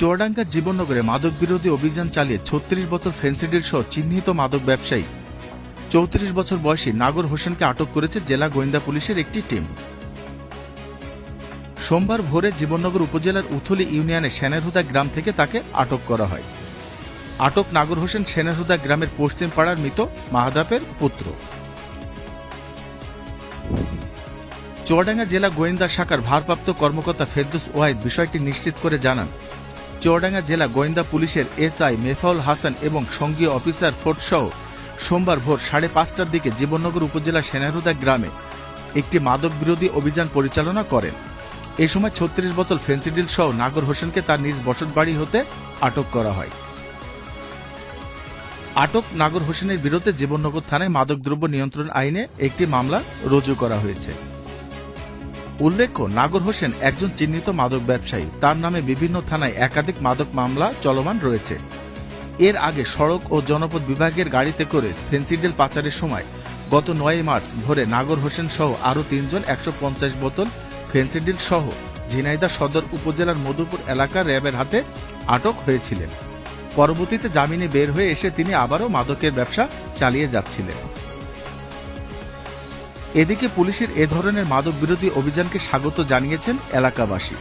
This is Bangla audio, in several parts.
চুয়াডাঙ্গা জীবননগরে মাদক বিরোধী অভিযান চালিয়ে ছত্রিশ বোতল ফেন্সিডিল সহ চিহ্নিত মাদক ব্যবসায়ী। চৌত্রিশ বছর বয়সী নাগর হোসেনকে আটক করেছে জেলা গোয়েন্দা পুলিশের একটি টিম। সোমবার ভোরে জীবননগর উপজেলার উথলি ইউনিয়নের সেনারহুদা গ্রাম থেকে তাকে আটক করা হয়। আটক নাগর হোসেন সেনারহুদা গ্রামের পশ্চিম পাড়ার মৃত মাহাদাপের পুত্র। চুয়াডাঙ্গা জেলা গোয়েন্দা শাখার ভারপ্রাপ্ত কর্মকর্তা ফেরদুস ওয়াহিদ বিষয়টি নিশ্চিত করে জানান চুয়াডাঙ্গা জেলা গোয়েন্দা পুলিশের এসআই মেফাউল হাসান এবং সঙ্গীয় অফিসার ফোর্ট সহ সোমবার ভোর সাড়ে পাঁচটার দিকে জীবননগর উপজেলা সেনারুদা গ্রামে একটি মাদক বিরোধী অভিযান পরিচালনা করেন। এ সময় ছত্রিশ বোতল ফেন্সিডিল সহ নাগর হোসেনকে তার নিজ বসতবাড়ি হতে আটক করা হয়। আটক নাগর হোসেনের বিরুদ্ধে জীবননগর থানায় মাদকদ্রব্য নিয়ন্ত্রণ আইনে একটি মামলা রুজু করা হয়েছে। উল্লেখ্য, নাগর হোসেন একজন চিহ্নিত মাদক ব্যবসায়ী। তার নামে বিভিন্ন থানায় একাধিক মাদক মামলা চলমান রয়েছে। এর আগে সড়ক ও জনপদ বিভাগের গাড়িতে করে ফেন্সিডেল পাচারের সময় গত নয় মার্চ ভোরে নাগর হোসেন সহ আরও তিনজন একশো পঞ্চাশ বোতল ফেন্সিডিল সহ ঝিনাইদা সদর উপজেলার মধুপুর এলাকার র্যাবের হাতে আটক হয়েছিলেন। পরবর্তীতে জামিনে বের হয়ে এসে তিনি আবারও মাদকের ব্যবসা চালিয়ে যাচ্ছিলেন। এদিকে পুলিশের এ ধরনের মাদক বিরোধী অভিযানকে স্বাগত জানিয়েছেন এলাকাবাসী।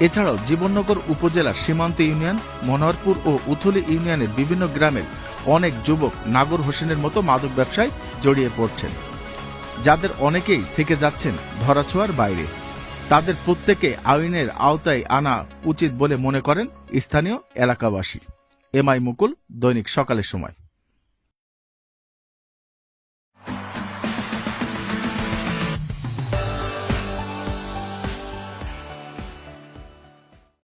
এছাড়াও জীবননগর উপজেলার সীমান্ত ইউনিয়ন, মনোহরপুর ও উথলি ইউনিয়নের বিভিন্ন গ্রামের অনেক যুবক নাগর হোসেনের মতো মাদক ব্যবসায় জড়িয়ে পড়ছেন। যাদের অনেকেই থেকে যাচ্ছেন ধরাছোঁয়ার বাইরে। তাদের প্রত্যেকে আইনের আওতায় আনা উচিত বলে মনে করেন স্থানীয় এলাকাবাসী। এমআই মুকুল, দৈনিক সকালের সময়।